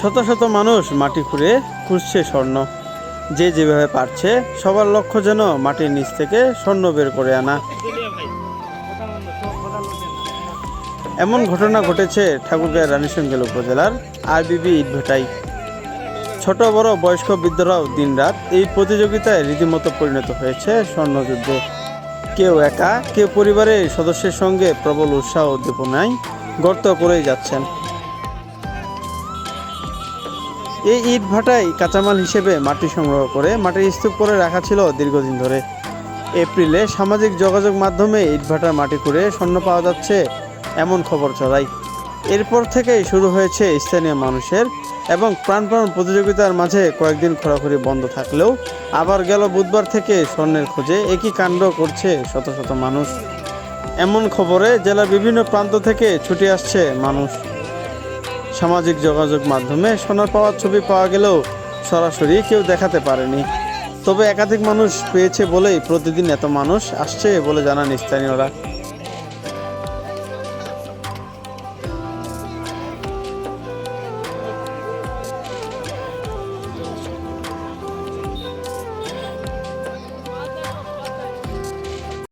শত শত মানুষ মাটি খুঁড়ে খুঁজছে স্বর্ণ। যে যেভাবে পারছে, সবার লক্ষ্য যেন মাটির নিচ থেকে স্বর্ণ বের করে আনা। এমন ঘটনা ঘটেছে ঠাকুরগাঁয়ের রানীশঙ্গেল উপজেলার আরবিবি ইটভাটাই। ছোট বড় বয়স্ক বৃদ্ধরাও দিনরাত এই প্রতিযোগিতায় রীতিমতো পরিণত হয়েছে স্বর্ণযুদ্ধে। কেউ একা, কেউ পরিবারের সদস্যের সঙ্গে প্রবল উৎসাহ উদ্দীপনায় গর্ত করেই যাচ্ছেন। এই ইট ভাটায় কাঁচামাল হিসেবে মাটি সংগ্রহ করে, মাটির স্তূপ করে রাখা ছিল দীর্ঘদিন ধরে। এপ্রিলে সামাজিক যোগাযোগ মাধ্যমে ইটভাটার মাটি করে স্বর্ণ পাওয়া যাচ্ছে এমন খবর ছড়ায়। এরপর থেকেই শুরু হয়েছে স্থানীয় মানুষের এবং প্রাণপ্রাণ প্রতিযোগিতার মাঝে কয়েকদিন খোরাখুরি বন্ধ থাকলেও আবার গেল বুধবার থেকে স্বর্ণের খোঁজে একই কাণ্ড করছে শত শত মানুষ। এমন খবরে জেলার বিভিন্ন প্রান্ত থেকে ছুটে আসছে মানুষ। সামাজিক যোগাযোগ মাধ্যমে সোনার পাওয়ার ছবি পাওয়া গেলেও সরাসরি কেউ দেখাতে পারেনি। তবে একাধিক মানুষ পেয়েছে বলেই প্রতিদিন এত মানুষ আসছে বলে জানান স্থানীয়রা।